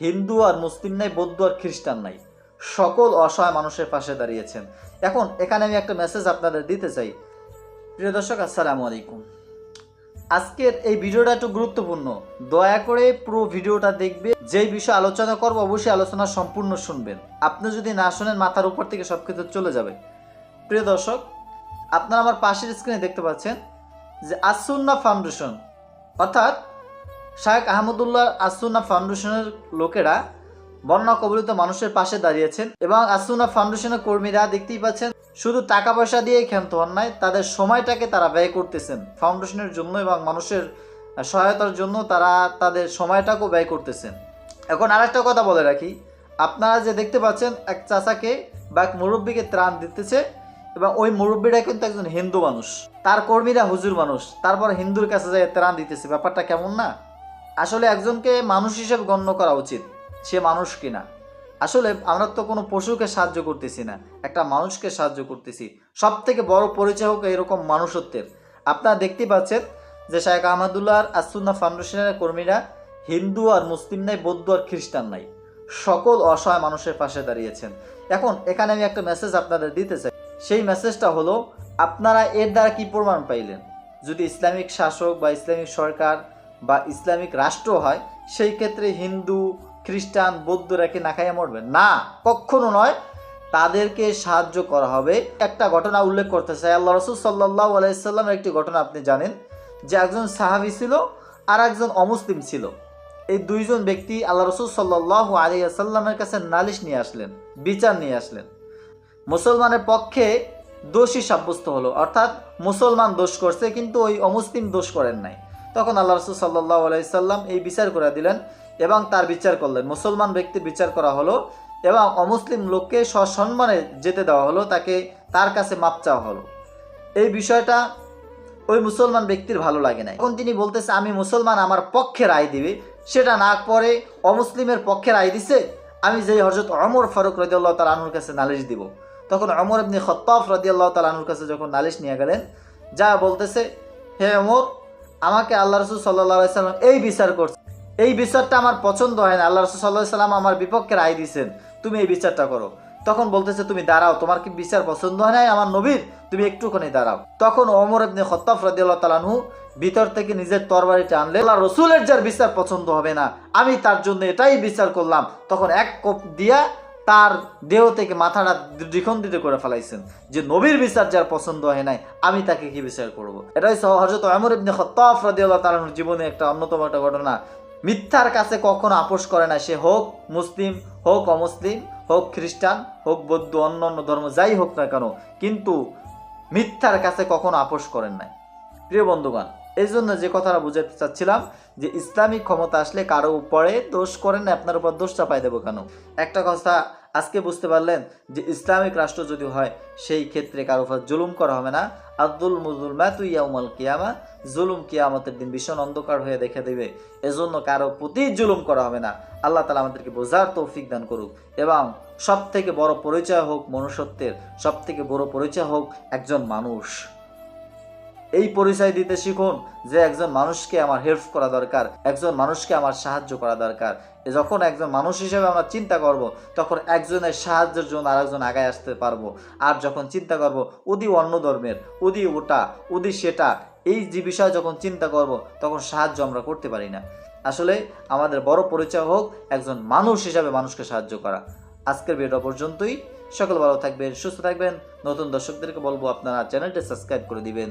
হিন্দু আর মুসলিম নাই, বৌদ্ধ আর খ্রিস্টান নাই। সকল অসহায় মানুষের পাশে দাঁড়িয়েছেন। এখন এখানে আমি একটা মেসেজ আপনাদের দিতে চাই। প্রিয় দর্শক, আসসালামু আলাইকুম। আজকের এই ভিডিওটা একটু গুরুত্বপূর্ণ। দয়া করে পুরো ভিডিওটা দেখবে যেই বিষয়ে আলোচনা করব, অবশ্যই আলোচনা সম্পূর্ণ শুনবেন। আপনি যদি না শোনেন, মাথার উপর থেকে সব কিছু চলে যাবে। প্রিয় দর্শক, আপনারা আমার পাশের স্ক্রিনে দেখতে পাচ্ছেন যে আসুন্না ফাউন্ডেশন অর্থাৎ শাহেক আহমদুল্লাহ আসুন্না ফাউন্ডেশনের লোকেরা বন্যা কবলিত মানুষের পাশে দাঁড়িয়েছেন এবং আসুন্না ফাউন্ডেশনের কর্মীরা দেখতেই পাচ্ছেন, শুধু টাকা পয়সা দিয়েই ক্ষান্ত হন নাই, তাদের সময়টাকে তারা ব্যয় করতেছেন। ফাউন্ডেশনের জন্য এবং মানুষের সহায়তার জন্য তারা তাদের সময়টাকেও ব্যয় করতেছেন। এখন আরেকটা কথা বলে রাখি, আপনারা যে দেখতে পাচ্ছেন, এক চাচাকে বা এক মুরব্বীকে ত্রাণ দিতেছে এবং ওই মুরব্বীটা কিন্তু একজন হিন্দু মানুষ। তার কর্মীরা হুজুর মানুষ, তারপর হিন্দুর কাছে যায় ত্রাণ দিতেছে। ব্যাপারটা কেমন না? আসলে একজনকে মানুষ হিসেবে গণ্য করা উচিত, সে মানুষ কিনা। আসলে আমরা তো কোনো পশুকে সাহায্য করতেছি না, একটা মানুষকে সাহায্য করতেছি। সব থেকে বড় পরিচয় হোক এরকম মানুষত্বের। আপনারা দেখতেই পাচ্ছেন যে শাহেখ আহমদুল্লাহ আর আসুন্না ফাউন্ডেশনের কর্মীরা হিন্দু আর মুসলিম নাই, বৌদ্ধ আর খ্রিস্টান নাই, সকল অসহায় মানুষের পাশে দাঁড়িয়েছেন। এখন এখানে আমি একটা মেসেজ আপনাদের দিতে চাই। সেই মেসেজটা হলো, আপনারা এর দ্বারা কি প্রমাণ পাইলেন? যদি ইসলামিক শাসক বা ইসলামিক সরকার বা ইসলামিক রাষ্ট্র হয়, সেই ক্ষেত্রে হিন্দু, খ্রিস্টান, বৌদ্ধরা কি না খাইয়া মরবে? না, কখনো নয়। তাদেরকে সাহায্য করা হবে। একটা ঘটনা উল্লেখ করতে চাই। আল্লাহ রসুল সাল্লাহ আলাইসাল্লামের একটি ঘটনা আপনি জানেন, যে একজন সাহাবি ছিল আর একজন অমুসলিম ছিল। এই দুইজন ব্যক্তি আল্লাহ রসুল সাল্লাহ আলিয়াসাল্লামের কাছে নালিশ নিয়ে আসলেন, বিচার নিয়ে আসলেন। মুসলমানের পক্ষে দোষী সাব্যস্ত হলো, অর্থাৎ মুসলমান দোষ করছে, কিন্তু ওই অমুসলিম দোষ করেন নাই। তখন আল্লাহ রসুল সাল্লাহ আলাইসাল্লাম এই বিচার করে দিলেন এবং তার বিচার করলেন। মুসলমান ব্যক্তির বিচার করা হলো এবং অমুসলিম লোককে সসম্মানে যেতে দেওয়া হলো, তাকে তার কাছে মাপ চাওয়া হলো। এই বিষয়টা ওই মুসলমান ব্যক্তির ভালো লাগে না এখন তিনি বলতেছে, আমি মুসলমান, আমার পক্ষে রায় দিবে। সেটা না করে অমুসলিমের পক্ষে রায় দিছে, আমি যেই হজরত অমর ফারুক রদিয়াল্লাহ তালাহুর কাছে নালিশ দিব। তখন অমর ইবনি খত্তাফ রদিয়াল্লাহ তালাহুর কাছে যখন নালিশ নিয়ে গেলেন, যা বলতেছে, হে অমর আমাকে আল্লাহ রসুল সাল্লাহ সাল্লাম এই বিচার করছে। এই বিচারটা আমার পছন্দ হয় না। আল্লাহ রসুল সাল্লাহ সাল্লাম আমার বিপক্ষে রায় দিয়েছেন, তুমি এই বিচারটা করো। তখন বলতেছে, তুমি দাঁড়াও, তোমার কি বিচার পছন্দ হয় নাই? আমার নবীর, তুমি একটুখানি দাঁড়াও। তখন ওমর ইবনে খত্তাফ রাদিয়াল্লাহু তাআলাহু ভিতর থেকে নিজের তরবারিটা আনলে আল্লাহ রসুলের যার বিচার পছন্দ হবে না, আমি তার জন্য এটাই বিচার করলাম। তখন এক কোপ দিয়া তার দেহ থেকে মাথাটা দ্বিখণ্ডিত করে ফেলাইছেন যে নবীর বিচার যার পছন্দ হয় নাই, আমি তাকে কি বিচার করব? এটাই হজরত অমর ইবনে খত্তাফ রাদিয়াল্লাহু তাআলার জীবনে একটা অন্যতম একটা ঘটনা। মিথ্যার কাছে কখনো আপোষ করে না সে হোক মুসলিম, হোক অমুসলিম, হোক খ্রিস্টান, হোক বৌদ্ধ, অন্য অন্য ধর্ম, যাই হোক না কেন, কিন্তু মিথ্যার কাছে কখনো আপোষ করেন নাই। প্রিয় বন্ধুগণ এই জন্য যে কথাটা বুঝাতে চাচ্ছিলাম যে ইসলামিক ক্ষমতা আসলে কারও উপরে দোষ করেন আপনার উপর দোষ চাপাই দেবো কেন? একটা কথা আজকে বুঝতে পারলেন যে ইসলামিক রাষ্ট্র যদি হয়, সেই ক্ষেত্রে কারও উপর জুলুম করা হবে না। আব্দুল মুজুল মাতু ইয়াউমাল কিয়ামা, জুলুম কিয়ামতের দিন ভীষণ অন্ধকার হয়ে দেখে দেবে, এজন্য কারও প্রতি জুলুম করা হবে না। আল্লাহ তালা আমাদেরকে বোঝার তৌফিক দান করুক। এবং সব থেকে বড় পরিচয় হোক মনুষ্যত্বের সব থেকে বড় পরিচয় হোক একজন মানুষ। এই পরিচয় দিতে শিখুন যে একজন মানুষকে আমার হেল্প করা দরকার, একজন মানুষকে আমার সাহায্য করা দরকার। যখন একজন মানুষ হিসেবে আমরা চিন্তা করব, তখন একজনের সাহায্যের জন্য আরেকজন আগায় আসতে পারব। আর যখন চিন্তা করব, উদি অন্য ধর্মের, উদি ওটা, উদি সেটা, এই যে বিষয় যখন চিন্তা করব, তখন সাহায্য আমরা করতে পারি না। আসলে আমাদের বড় পরিচয় হোক, একজন মানুষ হিসাবে মানুষকে সাহায্য করা। আজকের ভিডিও পর্যন্তই। সকল ভালো থাকবেন, সুস্থ থাকবেন। নতুন দর্শকদেরকে বলব, আপনারা চ্যানেলটি সাবস্ক্রাইব করে দিবেন।